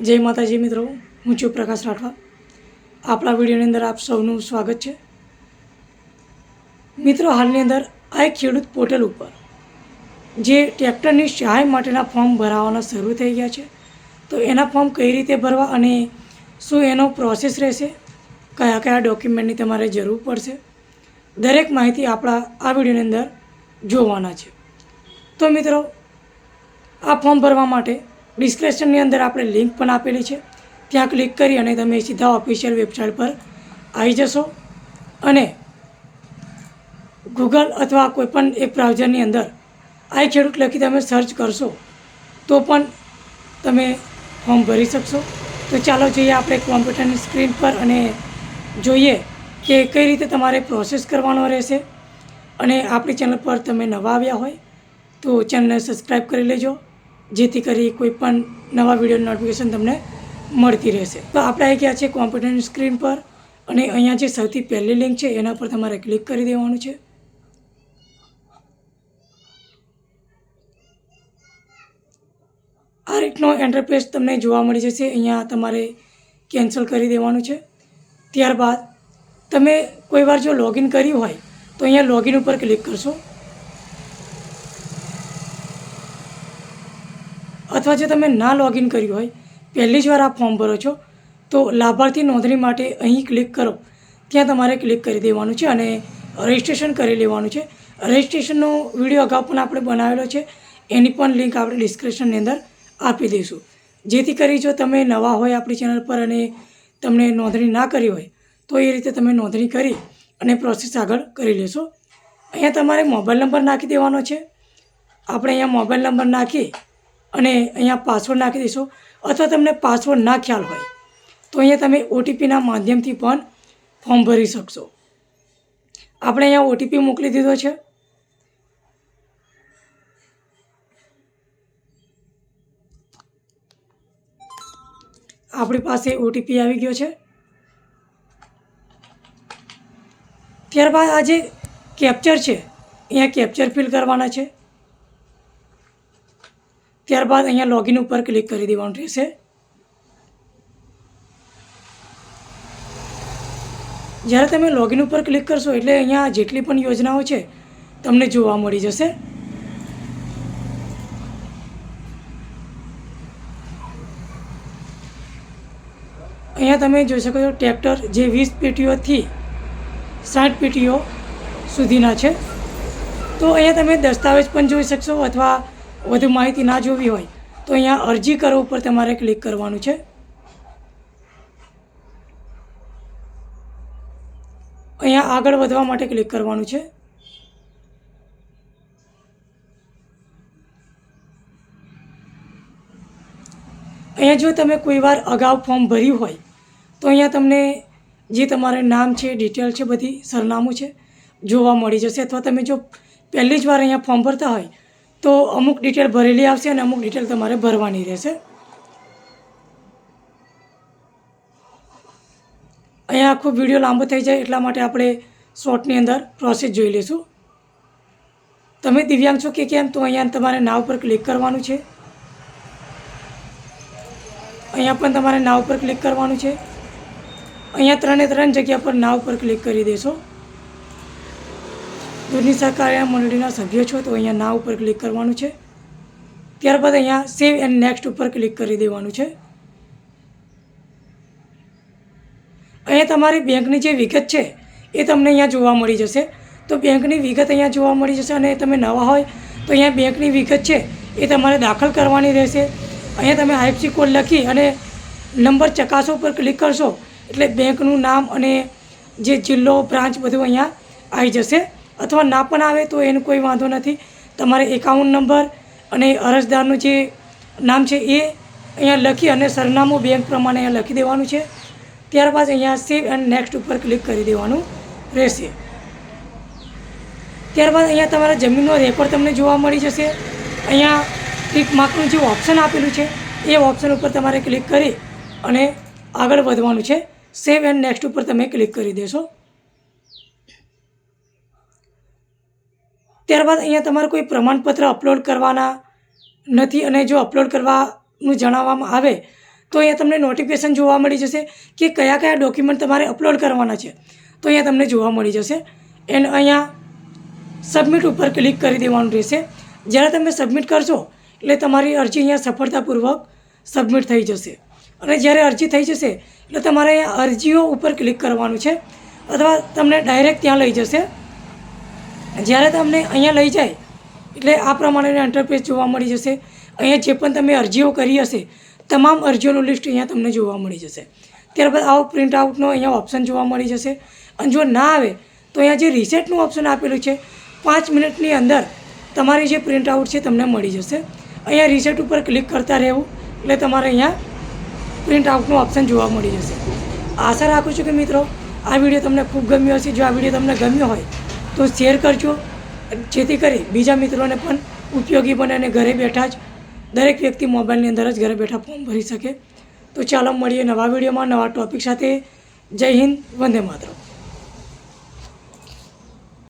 જય માતાજી મિત્રો, હું છું પ્રકાશ રાઠવા. આપણા વિડીયોની અંદર આપ સૌનું સ્વાગત છે. મિત્રો, હાલની અંદર આ એક ખેડૂત પોર્ટલ ઉપર જે ટ્રેક્ટરની સહાય માટેના ફોર્મ ભરાવાના શરૂ થઈ ગયા છે. તો એના ફોર્મ કઈ રીતે ભરવા અને શું એનો પ્રોસેસ રહેશે, કયા કયા ડોક્યુમેન્ટની તમારે જરૂર પડશે, દરેક માહિતી આપણા આ વિડીયોની અંદર જોવાના છે. તો મિત્રો, આ ફોર્મ ભરવા માટે ડિસ્ક્રિપ્શનની અંદર આપણે લિંક પણ આપેલી છે. ત્યાં ક્લિક કરી અને તમે સીધા ઓફિશિયલ વેબસાઇટ પર આવી જશો અને ગૂગલ અથવા કોઈપણ એક બ્રાઉઝરની અંદર આઈ ખેડૂત લખી તમે સર્ચ કરશો તો પણ તમે ફોર્મ ભરી શકશો. તો ચાલો જોઈએ આપણે કોમ્પ્યુટરની સ્ક્રીન પર અને જોઈએ કે કઈ રીતે તમારે પ્રોસેસ કરવાનો રહેશે. અને આપણી ચેનલ પર તમે નવા આવ્યા હોય તો ચેનલને સબસ્ક્રાઈબ કરી લેજો. જેથી કરી કોઈ પણ નવા વીડિયો નોટિફિકેશન તમને મળતી રહેશે. તો આપણે આવી ગયા છે? કોમ્પ્યુટરની સ્ક્રીન પર. અને અહીંયા જે સૌથી પહેલી લિંક છે, એના પર તમારે ક્લિક કરી દેવાનું છે. આ રીતનો એન્ટરપ્રેસ તમને જોવા મળી જશે. અહીંયા તમારે કેન્સલ કરી દેવાનું છે. ત્યારબાદ તમે કોઈ વાર જો લોગિન કર્યું હોય, તો અહીંયા લોગિન ઉપર ક્લિક કરશો. અથવા જો તમે ના લોગિન કર્યું હોય, પહેલી જ વાર આ ફોર્મ ભરો છો, તો લાભાર્થી નોંધણી માટે અહીં ક્લિક કરો. ત્યાં તમારે ક્લિક કરી દેવાનું છે અને રજિસ્ટ્રેશન કરી લેવાનું છે. રજિસ્ટ્રેશનનો વીડિયો અગાઉ પણ આપણે બનાવેલો છે. એની પણ લિંક આપણે ડિસ્ક્રિપ્શનની અંદર આપી દઈશું. જેથી કરી જો તમે નવા હોય આપણી ચેનલ પર અને તમને નોંધણી ના કરી હોય, તો એ રીતે તમે નોંધણી કરી અને પ્રોસેસ આગળ કરી લેશો. અહીંયા તમારે મોબાઈલ નંબર નાખી દેવાનો છે. આપણે અહીંયા મોબાઈલ નંબર નાખી અને અહીંયા પાસવર્ડ નાખી દઈશું. અથવા તમને પાસવર્ડ ના ખ્યાલ હોય, તો અહીંયા તમે ઓટીપીના માધ્યમથી પણ ફોર્મ ભરી શકશો. આપણે અહીંયા ઓટીપી મોકલી દીધો છે. આપણી પાસે ઓટીપી આવી ગયો છે. ત્યારબાદ આ જે કેપ્ચર છે, અહીંયા કેપ્ચર ફિલ કરવાના છે. ત્યારબાદ અહીંયા લોગિન ઉપર ક્લિક કરી દેવાનું રહેશે. જ્યારે તમે લોગિન ઉપર ક્લિક કરશો એટલે અહીંયા જેટલી પણ યોજનાઓ છે, તમને જોવા મળી જશે. અહીંયા તમે જોઈ શકો છો ટ્રેક્ટર જે વીસ પેટીઓથી સાઠ પેટીઓ સુધીના છે. તો અહીંયા તમે દસ્તાવેજ પણ જોઈ શકશો અથવા વધુ માહિતી ના જોવી હોય, તો અહીંયા અરજી કરો ઉપર તમારે ક્લિક કરવાનું છે. અહીંયા આગળ વધવા માટે ક્લિક કરવાનું છે. અહીંયા જો તમે કોઈ વાર અગાઉ ફોર્મ ભર્યું હોય, તો અહીંયા તમને જે તમારે નામ છે, ડિટેલ છે, બધી સરનામું છે, જોવા મળી જશે. અથવા તમે જો પહેલી જ વાર અહીંયા ફોર્મ ભરતા હોય તો અમુક ડિટેલ ભરેલી આવશે અને અમુક ડિટેલ તમારે ભરવાની રહેશે. અહીંયા આખો વીડિયો લાંબો થઈ જાય એટલા માટે આપણે શોર્ટની અંદર પ્રોસેસ જોઈ લઈશું. તમે દિવ્યાંગ છો કે કેમ? તો અહીંયા તમારે નાવ પર ક્લિક કરવાનું છે. અહીંયા પણ તમારે નાવ પર ક્લિક કરવાનું છે. અહીંયા ત્રણે ત્રણ જગ્યા પર નાવ પર ક્લિક કરી દેશો. દૂધની સહકારી મંડળીના સભ્યો છો તો અહીંયા ના ઉપર ક્લિક કરવાનું છે. ત્યારબાદ અહીંયા સેવ એન્ડ નેક્સ્ટ ઉપર ક્લિક કરી દેવાનું છે. અહીંયા તમારી બેંકની જે વિગત છે એ તમને અહીંયા જોવા મળી જશે. તો બેંકની વિગત અહીંયા જોવા મળી જશે અને તમે નવા હોય તો અહીંયા બેંકની વિગત છે એ તમારે દાખલ કરવાની રહેશે. અહીંયા તમે આઈએફસી કોડ લખી અને નંબર ચકાસો પર ક્લિક કરશો એટલે બેંકનું નામ અને જે જિલ્લો, બ્રાન્ચ બધું અહીંયા આવી જશે. અથવા ના પણ આવે તો એનો કોઈ વાંધો નથી. તમારે એકાઉન્ટ નંબર અને અરજદારનું જે નામ છે એ અહીંયા લખી અને સરનામું બેંક પ્રમાણે અહીંયા લખી દેવાનું છે. ત્યારબાદ અહીંયા સેવ એન્ડ નેક્સ્ટ ઉપર ક્લિક કરી દેવાનું રહેશે. ત્યારબાદ અહીંયા તમારા જમીનનો રેકોર્ડ તમને જોવા મળી જશે. અહીંયા ટીક માર્કનું જે ઓપ્શન આપેલું છે, એ ઓપ્શન ઉપર તમારે ક્લિક કરી અને આગળ વધવાનું છે. સેવ એન્ડ નેક્સ્ટ ઉપર તમે ક્લિક કરી દેશો. ત્યારબાદ અહીંયા તમારે કોઈ પ્રમાણપત્ર અપલોડ કરવાના નથી અને જો અપલોડ કરવાનું જણાવવામાં આવે, તો અહીંયા તમને નોટિફિકેશન જોવા મળી જશે કે કયા કયા ડોક્યુમેન્ટ તમારે અપલોડ કરવાના છે. તો અહીંયા તમને જોવા મળી જશે. એન્ડ અહીંયા સબમિટ ઉપર ક્લિક કરી દેવાનું રહેશે. જ્યારે તમે સબમિટ કરશો, એટલે તમારી અરજી અહીંયા સફળતાપૂર્વક સબમિટ થઈ જશે. અને જ્યારે અરજી થઈ જશે, એટલે તમારે અહીંયા અરજીઓ ઉપર ક્લિક કરવાનું છે. અથવા તમને ડાયરેક્ટ ત્યાં લઈ જશે. જ્યારે તમને અહીંયા લઈ જાય, એટલે આ પ્રમાણેના ઇન્ટરફેસ જોવા મળી જશે. અહીંયા જે પણ તમે અરજીઓ કરી હશે, તમામ અરજીઓનું લિસ્ટ અહીંયા તમને જોવા મળી જશે. ત્યારબાદ આવો પ્રિન્ટ આઉટનો અહીંયા ઓપ્શન જોવા મળી જશે. અને જો ના આવે, તો અહીંયા જે રિસેટનું ઓપ્શન આપેલું છે, પાંચ મિનિટની અંદર તમારી જે પ્રિન્ટ આઉટ છે તમને મળી જશે. અહીંયા રિસેટ ઉપર ક્લિક કરતા રહેવું, એટલે તમારે અહીંયા પ્રિન્ટ આઉટનું ઓપ્શન જોવા મળી જશે. આશા રાખું છું કે મિત્રો, આ વીડિયો તમને ખૂબ ગમ્યો હશે. જો આ વીડિયો તમને ગમ્યો હોય તો શેર કરજો. જેથી કરી બીજા મિત્રોને પણ ઉપયોગી બને અને ઘરે બેઠા જ દરેક વ્યક્તિ મોબાઈલની અંદર જ ઘરે બેઠા ફોર્મ ભરી શકે. તો ચાલો મળીએ નવા વિડીયોમાં નવા ટોપિક સાથે. જય હિન્દ, વંદે માતરમ.